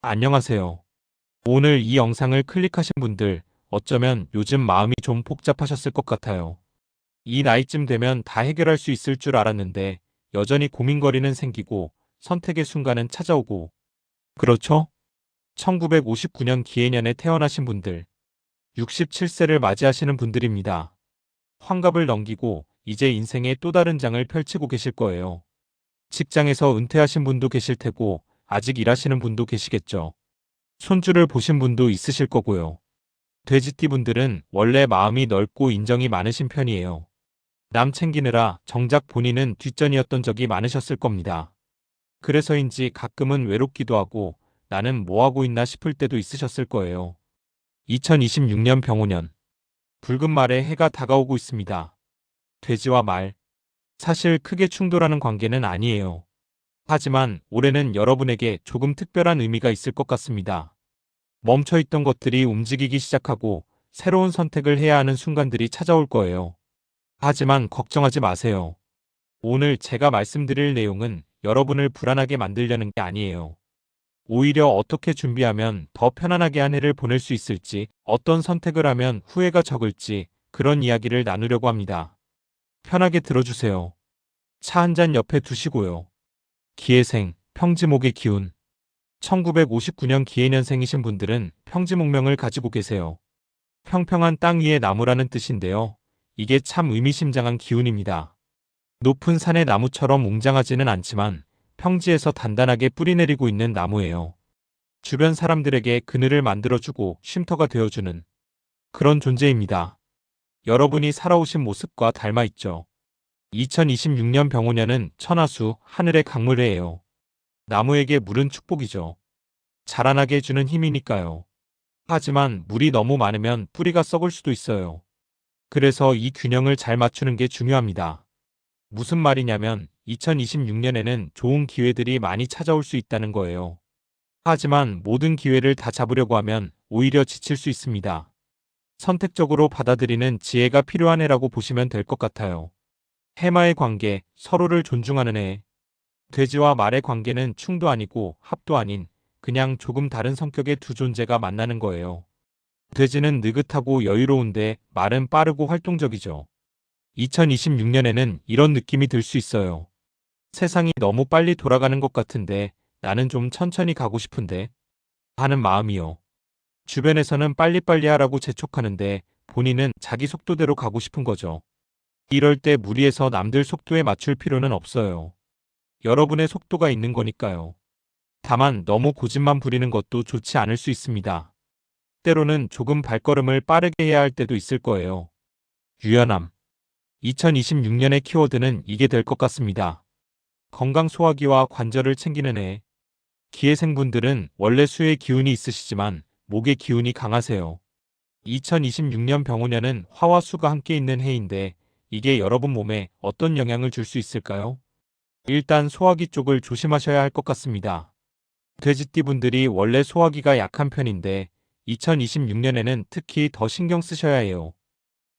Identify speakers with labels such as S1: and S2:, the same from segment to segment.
S1: 안녕하세요. 오늘 이 영상을 클릭하신 분들 어쩌면 요즘 마음이 좀 복잡하셨을 것 같아요. 이 나이쯤 되면 다 해결할 수 있을 줄 알았는데 여전히 고민거리는 생기고 선택의 순간은 찾아오고 그렇죠? 1959년 기해년에 태어나신 분들 67세를 맞이하시는 분들입니다. 환갑을 넘기고 이제 인생의 또 다른 장을 펼치고 계실 거예요. 직장에서 은퇴하신 분도 계실 테고 아직 일하시는 분도 계시겠죠. 손주를 보신 분도 있으실 거고요. 돼지띠 분들은 원래 마음이 넓고 인정이 많으신 편이에요. 남 챙기느라 정작 본인은 뒷전이었던 적이 많으셨을 겁니다. 그래서인지 가끔은 외롭기도 하고 나는 뭐하고 있나 싶을 때도 있으셨을 거예요. 2026년 병오년. 붉은 말에 해가 다가오고 있습니다. 돼지와 말. 사실 크게 충돌하는 관계는 아니에요. 하지만 올해는 여러분에게 조금 특별한 의미가 있을 것 같습니다. 멈춰있던 것들이 움직이기 시작하고 새로운 선택을 해야 하는 순간들이 찾아올 거예요. 하지만 걱정하지 마세요. 오늘 제가 말씀드릴 내용은 여러분을 불안하게 만들려는 게 아니에요. 오히려 어떻게 준비하면 더 편안하게 한 해를 보낼 수 있을지, 어떤 선택을 하면 후회가 적을지 그런 이야기를 나누려고 합니다. 편하게 들어주세요. 차 한 잔 옆에 두시고요. 기해생, 평지목의 기운. 1959년 기해년생이신 분들은 평지목명을 가지고 계세요. 평평한 땅 위의 나무라는 뜻인데요. 이게 참 의미심장한 기운입니다. 높은 산의 나무처럼 웅장하지는 않지만 평지에서 단단하게 뿌리내리고 있는 나무예요. 주변 사람들에게 그늘을 만들어주고 쉼터가 되어주는 그런 존재입니다. 여러분이 살아오신 모습과 닮아있죠. 2026년 병오년은 천하수 하늘의 강물회예요. 나무에게 물은 축복이죠. 자라나게 해주는 힘이니까요. 하지만 물이 너무 많으면 뿌리가 썩을 수도 있어요. 그래서 이 균형을 잘 맞추는 게 중요합니다. 무슨 말이냐면 2026년에는 좋은 기회들이 많이 찾아올 수 있다는 거예요. 하지만 모든 기회를 다 잡으려고 하면 오히려 지칠 수 있습니다. 선택적으로 받아들이는 지혜가 필요한 해라고 보시면 될 것 같아요. 해마의 관계, 서로를 존중하는 해. 돼지와 말의 관계는 충도 아니고 합도 아닌 그냥 조금 다른 성격의 두 존재가 만나는 거예요. 돼지는 느긋하고 여유로운데 말은 빠르고 활동적이죠. 2026년에는 이런 느낌이 들 수 있어요. 세상이 너무 빨리 돌아가는 것 같은데 나는 좀 천천히 가고 싶은데 하는 마음이요. 주변에서는 빨리빨리 하라고 재촉하는데 본인은 자기 속도대로 가고 싶은 거죠. 이럴 때 무리해서 남들 속도에 맞출 필요는 없어요. 여러분의 속도가 있는 거니까요. 다만 너무 고집만 부리는 것도 좋지 않을 수 있습니다. 때로는 조금 발걸음을 빠르게 해야 할 때도 있을 거예요. 유연함. 2026년의 키워드는 이게 될 것 같습니다. 건강 소화기와 관절을 챙기는 해. 기회생분들은 원래 수의 기운이 있으시지만 목의 기운이 강하세요. 2026년 병오년은 화와 수가 함께 있는 해인데 이게 여러분 몸에 어떤 영향을 줄 수 있을까요? 일단 소화기 쪽을 조심하셔야 할 것 같습니다. 돼지띠 분들이 원래 소화기가 약한 편인데 2026년에는 특히 더 신경 쓰셔야 해요.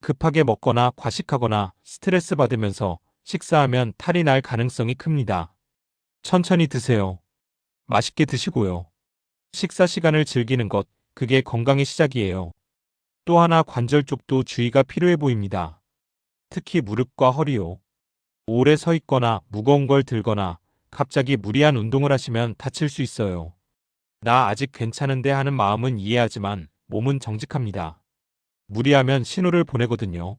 S1: 급하게 먹거나 과식하거나 스트레스 받으면서 식사하면 탈이 날 가능성이 큽니다. 천천히 드세요. 맛있게 드시고요. 식사 시간을 즐기는 것, 그게 건강의 시작이에요. 또 하나 관절 쪽도 주의가 필요해 보입니다. 특히 무릎과 허리요. 오래 서 있거나 무거운 걸 들거나 갑자기 무리한 운동을 하시면 다칠 수 있어요. 나 아직 괜찮은데 하는 마음은 이해하지만 몸은 정직합니다. 무리하면 신호를 보내거든요.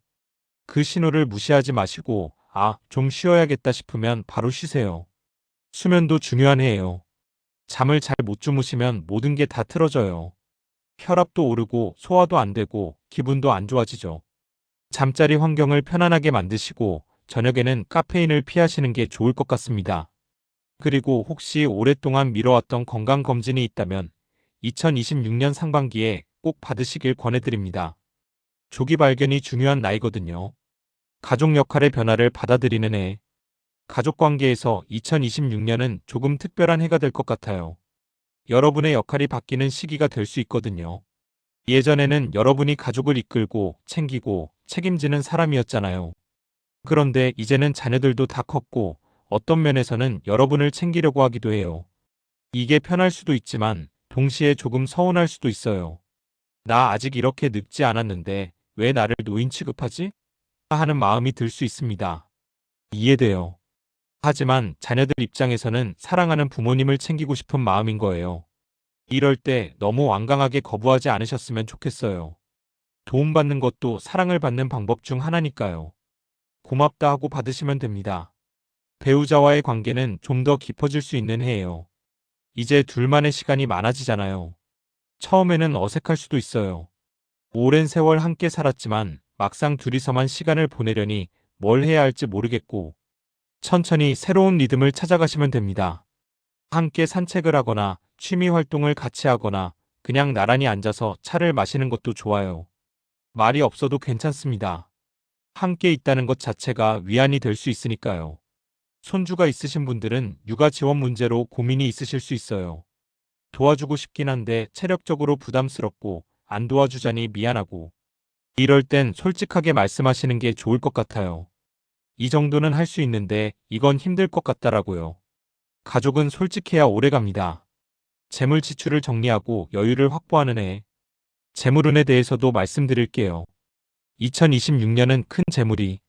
S1: 그 신호를 무시하지 마시고 아, 좀 쉬어야겠다 싶으면 바로 쉬세요. 수면도 중요한 해예요. 잠을 잘 못 주무시면 모든 게 다 틀어져요. 혈압도 오르고 소화도 안 되고 기분도 안 좋아지죠. 잠자리 환경을 편안하게 만드시고 저녁에는 카페인을 피하시는 게 좋을 것 같습니다. 그리고 혹시 오랫동안 미뤄왔던 건강검진이 있다면 2026년 상반기에 꼭 받으시길 권해드립니다. 조기 발견이 중요한 나이거든요. 가족 역할의 변화를 받아들이는 해. 가족 관계에서 2026년은 조금 특별한 해가 될 것 같아요. 여러분의 역할이 바뀌는 시기가 될 수 있거든요. 예전에는 여러분이 가족을 이끌고 챙기고 책임지는 사람이었잖아요. 그런데 이제는 자녀들도 다 컸고 어떤 면에서는 여러분을 챙기려고 하기도 해요. 이게 편할 수도 있지만 동시에 조금 서운할 수도 있어요. 나 아직 이렇게 늙지 않았는데 왜 나를 노인 취급하지? 하는 마음이 들 수 있습니다. 이해돼요. 하지만 자녀들 입장에서는 사랑하는 부모님을 챙기고 싶은 마음인 거예요. 이럴 때 너무 완강하게 거부하지 않으셨으면 좋겠어요. 도움받는 것도 사랑을 받는 방법 중 하나니까요. 고맙다 하고 받으시면 됩니다. 배우자와의 관계는 좀 더 깊어질 수 있는 해예요. 이제 둘만의 시간이 많아지잖아요. 처음에는 어색할 수도 있어요. 오랜 세월 함께 살았지만 막상 둘이서만 시간을 보내려니 뭘 해야 할지 모르겠고 천천히 새로운 리듬을 찾아가시면 됩니다. 함께 산책을 하거나 취미 활동을 같이 하거나 그냥 나란히 앉아서 차를 마시는 것도 좋아요. 말이 없어도 괜찮습니다. 함께 있다는 것 자체가 위안이 될 수 있으니까요. 손주가 있으신 분들은 육아 지원 문제로 고민이 있으실 수 있어요. 도와주고 싶긴 한데 체력적으로 부담스럽고 안 도와주자니 미안하고 이럴 땐 솔직하게 말씀하시는 게 좋을 것 같아요. 이 정도는 할 수 있는데 이건 힘들 것 같다라고요. 가족은 솔직해야 오래 갑니다. 재물 지출을 정리하고 여유를 확보하는 해. 재물운에 대해서도 말씀드릴게요. 2026년은 큰 재물이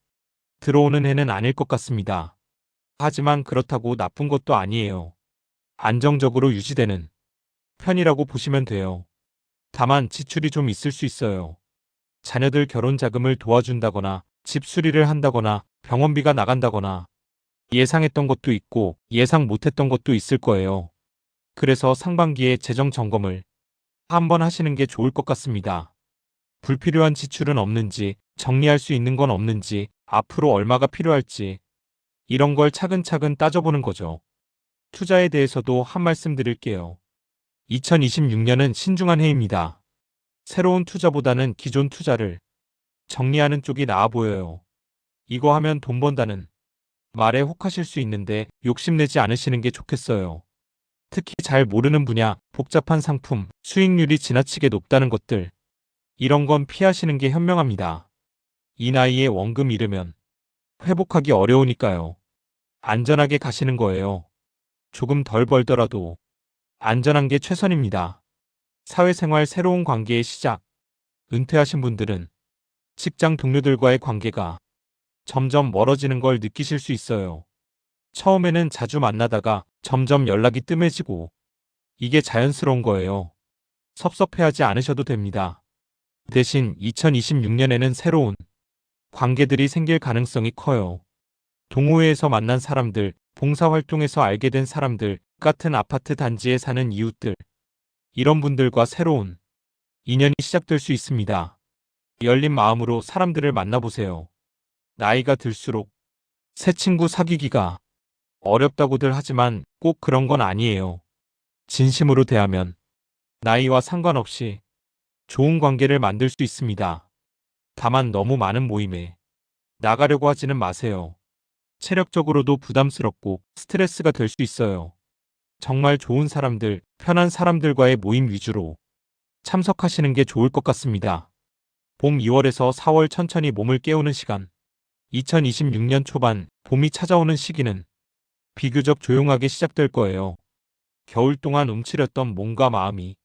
S1: 들어오는 해는 아닐 것 같습니다. 하지만 그렇다고 나쁜 것도 아니에요. 안정적으로 유지되는 편이라고 보시면 돼요. 다만 지출이 좀 있을 수 있어요. 자녀들 결혼 자금을 도와준다거나 집 수리를 한다거나 병원비가 나간다거나 예상했던 것도 있고 예상 못했던 것도 있을 거예요. 그래서 상반기에 재정 점검을 한번 하시는 게 좋을 것 같습니다. 불필요한 지출은 없는지, 정리할 수 있는 건 없는지, 앞으로 얼마가 필요할지, 이런 걸 차근차근 따져보는 거죠. 투자에 대해서도 한 말씀 드릴게요. 2026년은 신중한 해입니다. 새로운 투자보다는 기존 투자를 정리하는 쪽이 나아 보여요. 이거 하면 돈 번다는 말에 혹하실 수 있는데 욕심내지 않으시는 게 좋겠어요. 특히 잘 모르는 분야, 복잡한 상품, 수익률이 지나치게 높다는 것들. 이런 건 피하시는 게 현명합니다. 이 나이에 원금 잃으면 회복하기 어려우니까요. 안전하게 가시는 거예요. 조금 덜 벌더라도 안전한 게 최선입니다. 사회생활 새로운 관계의 시작. 은퇴하신 분들은 직장 동료들과의 관계가 점점 멀어지는 걸 느끼실 수 있어요. 처음에는 자주 만나다가 점점 연락이 뜸해지고 이게 자연스러운 거예요. 섭섭해하지 않으셔도 됩니다. 대신 2026년에는 새로운 관계들이 생길 가능성이 커요. 동호회에서 만난 사람들, 봉사활동에서 알게 된 사람들, 같은 아파트 단지에 사는 이웃들. 이런 분들과 새로운 인연이 시작될 수 있습니다. 열린 마음으로 사람들을 만나보세요. 나이가 들수록 새 친구 사귀기가 어렵다고들 하지만 꼭 그런 건 아니에요. 진심으로 대하면 나이와 상관없이 좋은 관계를 만들 수 있습니다. 다만 너무 많은 모임에 나가려고 하지는 마세요. 체력적으로도 부담스럽고 스트레스가 될 수 있어요. 정말 좋은 사람들, 편한 사람들과의 모임 위주로 참석하시는 게 좋을 것 같습니다. 봄 2월에서 4월 천천히 몸을 깨우는 시간. 2026년 초반 봄이 찾아오는 시기는 비교적 조용하게 시작될 거예요. 겨울 동안 움츠렸던 몸과 마음이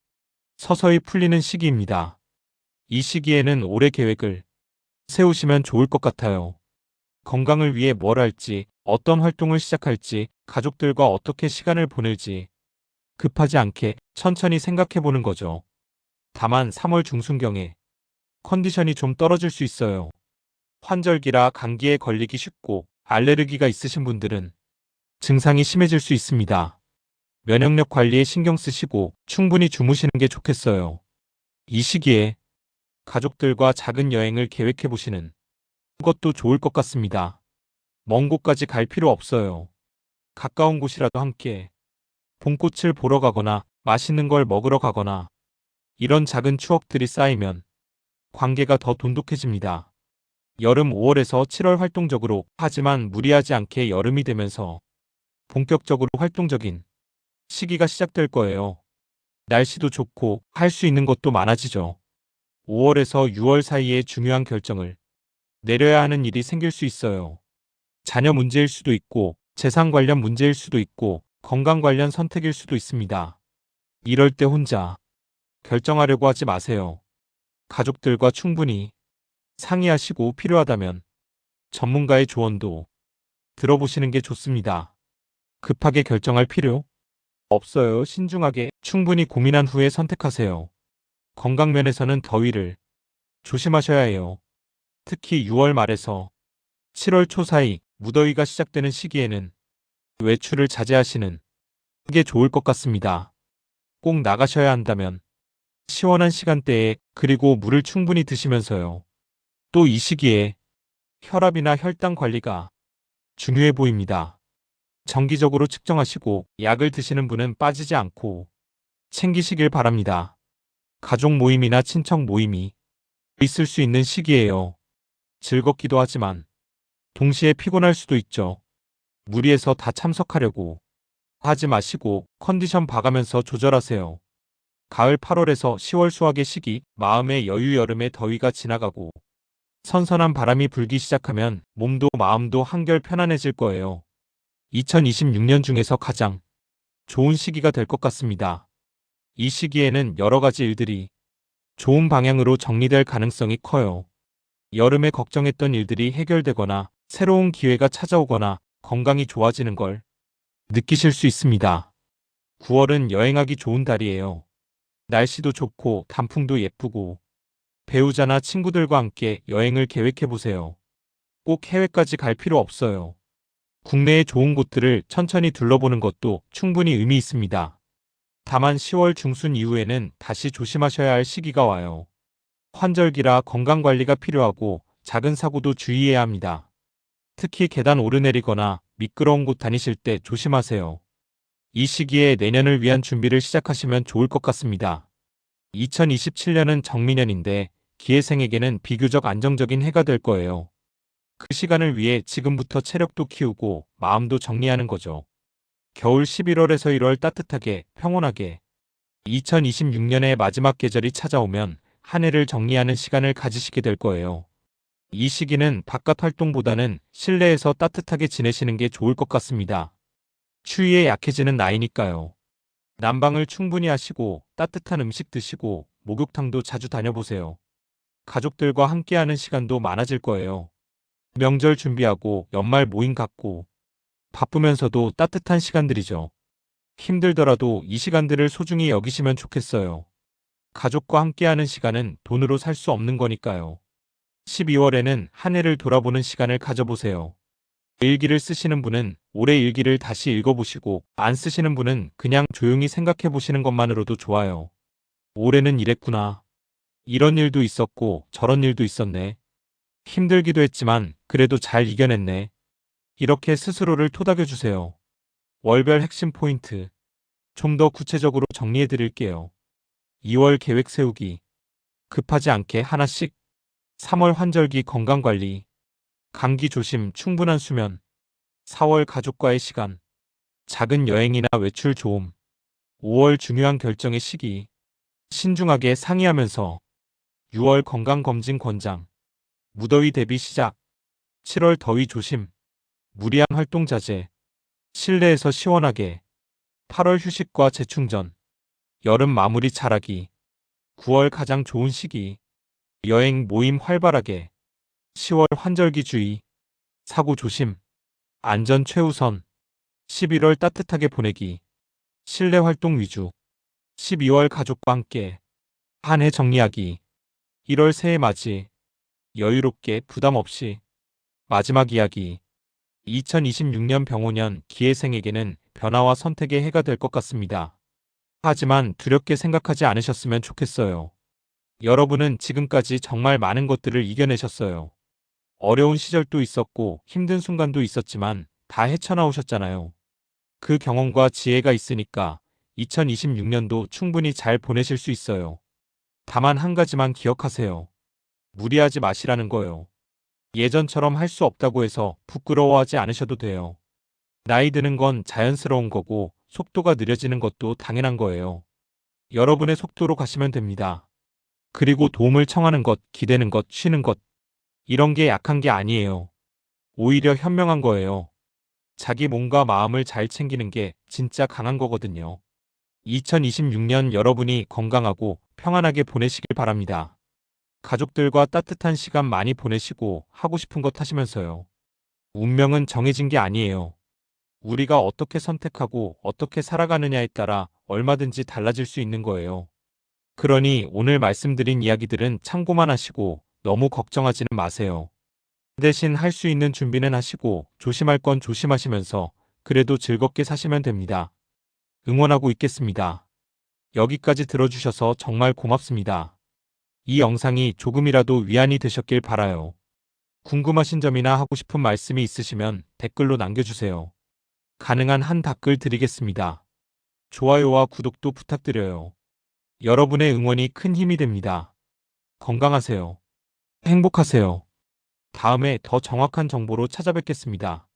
S1: 서서히 풀리는 시기입니다. 이 시기에는 올해 계획을 세우시면 좋을 것 같아요. 건강을 위해 뭘 할지, 어떤 활동을 시작할지, 가족들과 어떻게 시간을 보낼지 급하지 않게 천천히 생각해 보는 거죠. 다만 3월 중순경에 컨디션이 좀 떨어질 수 있어요. 환절기라 감기에 걸리기 쉽고 알레르기가 있으신 분들은 증상이 심해질 수 있습니다. 면역력 관리에 신경 쓰시고 충분히 주무시는 게 좋겠어요. 이 시기에 가족들과 작은 여행을 계획해 보시는 것도 좋을 것 같습니다. 먼 곳까지 갈 필요 없어요. 가까운 곳이라도 함께 봄꽃을 보러 가거나 맛있는 걸 먹으러 가거나 이런 작은 추억들이 쌓이면 관계가 더 돈독해집니다. 여름 5월에서 7월 활동적으로 하지만 무리하지 않게 여름이 되면서 본격적으로 활동적인 시기가 시작될 거예요. 날씨도 좋고 할 수 있는 것도 많아지죠. 5월에서 6월 사이에 중요한 결정을 내려야 하는 일이 생길 수 있어요. 자녀 문제일 수도 있고 재산 관련 문제일 수도 있고 건강 관련 선택일 수도 있습니다. 이럴 때 혼자 결정하려고 하지 마세요. 가족들과 충분히 상의하시고 필요하다면 전문가의 조언도 들어보시는 게 좋습니다. 급하게 결정할 필요 없어요. 신중하게 충분히 고민한 후에 선택하세요. 건강 면에서는 더위를 조심하셔야 해요. 특히 6월 말에서 7월 초 사이 무더위가 시작되는 시기에는 외출을 자제하시는 게 좋을 것 같습니다. 꼭 나가셔야 한다면 시원한 시간대에 그리고 물을 충분히 드시면서요. 또 이 시기에 혈압이나 혈당 관리가 중요해 보입니다. 정기적으로 측정하시고 약을 드시는 분은 빠지지 않고 챙기시길 바랍니다. 가족 모임이나 친척 모임이 있을 수 있는 시기예요. 즐겁기도 하지만 동시에 피곤할 수도 있죠. 무리해서 다 참석하려고 하지 마시고 컨디션 봐가면서 조절하세요. 가을 8월에서 10월 수확의 시기, 마음의 여유 여름의 더위가 지나가고 선선한 바람이 불기 시작하면 몸도 마음도 한결 편안해질 거예요. 2026년 중에서 가장 좋은 시기가 될 것 같습니다. 이 시기에는 여러 가지 일들이 좋은 방향으로 정리될 가능성이 커요. 여름에 걱정했던 일들이 해결되거나 새로운 기회가 찾아오거나 건강이 좋아지는 걸 느끼실 수 있습니다. 9월은 여행하기 좋은 달이에요. 날씨도 좋고 단풍도 예쁘고 배우자나 친구들과 함께 여행을 계획해 보세요. 꼭 해외까지 갈 필요 없어요. 국내의 좋은 곳들을 천천히 둘러보는 것도 충분히 의미 있습니다. 다만 10월 중순 이후에는 다시 조심하셔야 할 시기가 와요. 환절기라 건강관리가 필요하고 작은 사고도 주의해야 합니다. 특히 계단 오르내리거나 미끄러운 곳 다니실 때 조심하세요. 이 시기에 내년을 위한 준비를 시작하시면 좋을 것 같습니다. 2027년은 정미년인데 기회생에게는 비교적 안정적인 해가 될 거예요. 그 시간을 위해 지금부터 체력도 키우고 마음도 정리하는 거죠. 겨울 11월에서 1월 따뜻하게 평온하게 2026년의 마지막 계절이 찾아오면 한 해를 정리하는 시간을 가지시게 될 거예요. 이 시기는 바깥 활동보다는 실내에서 따뜻하게 지내시는 게 좋을 것 같습니다. 추위에 약해지는 나이니까요. 난방을 충분히 하시고 따뜻한 음식 드시고 목욕탕도 자주 다녀보세요. 가족들과 함께하는 시간도 많아질 거예요. 명절 준비하고 연말 모임 갖고 바쁘면서도 따뜻한 시간들이죠. 힘들더라도 이 시간들을 소중히 여기시면 좋겠어요. 가족과 함께하는 시간은 돈으로 살 수 없는 거니까요. 12월에는 한 해를 돌아보는 시간을 가져보세요. 일기를 쓰시는 분은 올해 일기를 다시 읽어보시고 안 쓰시는 분은 그냥 조용히 생각해 보시는 것만으로도 좋아요. 올해는 이랬구나. 이런 일도 있었고 저런 일도 있었네. 힘들기도 했지만 그래도 잘 이겨냈네. 이렇게 스스로를 토닥여 주세요. 월별 핵심 포인트. 좀 더 구체적으로 정리해 드릴게요. 2월 계획 세우기. 급하지 않게 하나씩. 3월 환절기 건강관리. 감기 조심 충분한 수면. 4월 가족과의 시간. 작은 여행이나 외출 도움. 5월 중요한 결정의 시기. 신중하게 상의하면서 6월 건강검진 권장. 무더위 대비 시작. 7월 더위 조심. 무리한 활동 자제. 실내에서 시원하게. 8월 휴식과 재충전. 여름 마무리 잘하기. 9월 가장 좋은 시기. 여행 모임 활발하게. 10월 환절기 주의. 사고 조심. 안전 최우선. 11월 따뜻하게 보내기. 실내 활동 위주. 12월 가족과 함께. 한 해 정리하기. 1월 새해 맞이. 여유롭게 부담 없이 마지막 이야기 2026년 병호년 기회생에게는 변화와 선택의 해가 될 것 같습니다. 하지만 두렵게 생각하지 않으셨으면 좋겠어요. 여러분은 지금까지 정말 많은 것들을 이겨내셨어요. 어려운 시절도 있었고 힘든 순간도 있었지만 다 헤쳐나오셨잖아요. 그 경험과 지혜가 있으니까 2026년도 충분히 잘 보내실 수 있어요. 다만 한 가지만 기억하세요. 무리하지 마시라는 거예요. 예전처럼 할 수 없다고 해서 부끄러워하지 않으셔도 돼요. 나이 드는 건 자연스러운 거고 속도가 느려지는 것도 당연한 거예요. 여러분의 속도로 가시면 됩니다. 그리고 도움을 청하는 것, 기대는 것, 쉬는 것. 이런 게 약한 게 아니에요. 오히려 현명한 거예요. 자기 몸과 마음을 잘 챙기는 게 진짜 강한 거거든요. 2026년 여러분이 건강하고 평안하게 보내시길 바랍니다. 가족들과 따뜻한 시간 많이 보내시고 하고 싶은 것 하시면서요. 운명은 정해진 게 아니에요. 우리가 어떻게 선택하고 어떻게 살아가느냐에 따라 얼마든지 달라질 수 있는 거예요. 그러니 오늘 말씀드린 이야기들은 참고만 하시고 너무 걱정하지는 마세요. 대신 할 수 있는 준비는 하시고 조심할 건 조심하시면서 그래도 즐겁게 사시면 됩니다. 응원하고 있겠습니다. 여기까지 들어주셔서 정말 고맙습니다. 이 영상이 조금이라도 위안이 되셨길 바라요. 궁금하신 점이나 하고 싶은 말씀이 있으시면 댓글로 남겨주세요. 가능한 한 답글 드리겠습니다. 좋아요와 구독도 부탁드려요. 여러분의 응원이 큰 힘이 됩니다. 건강하세요. 행복하세요. 다음에 더 정확한 정보로 찾아뵙겠습니다.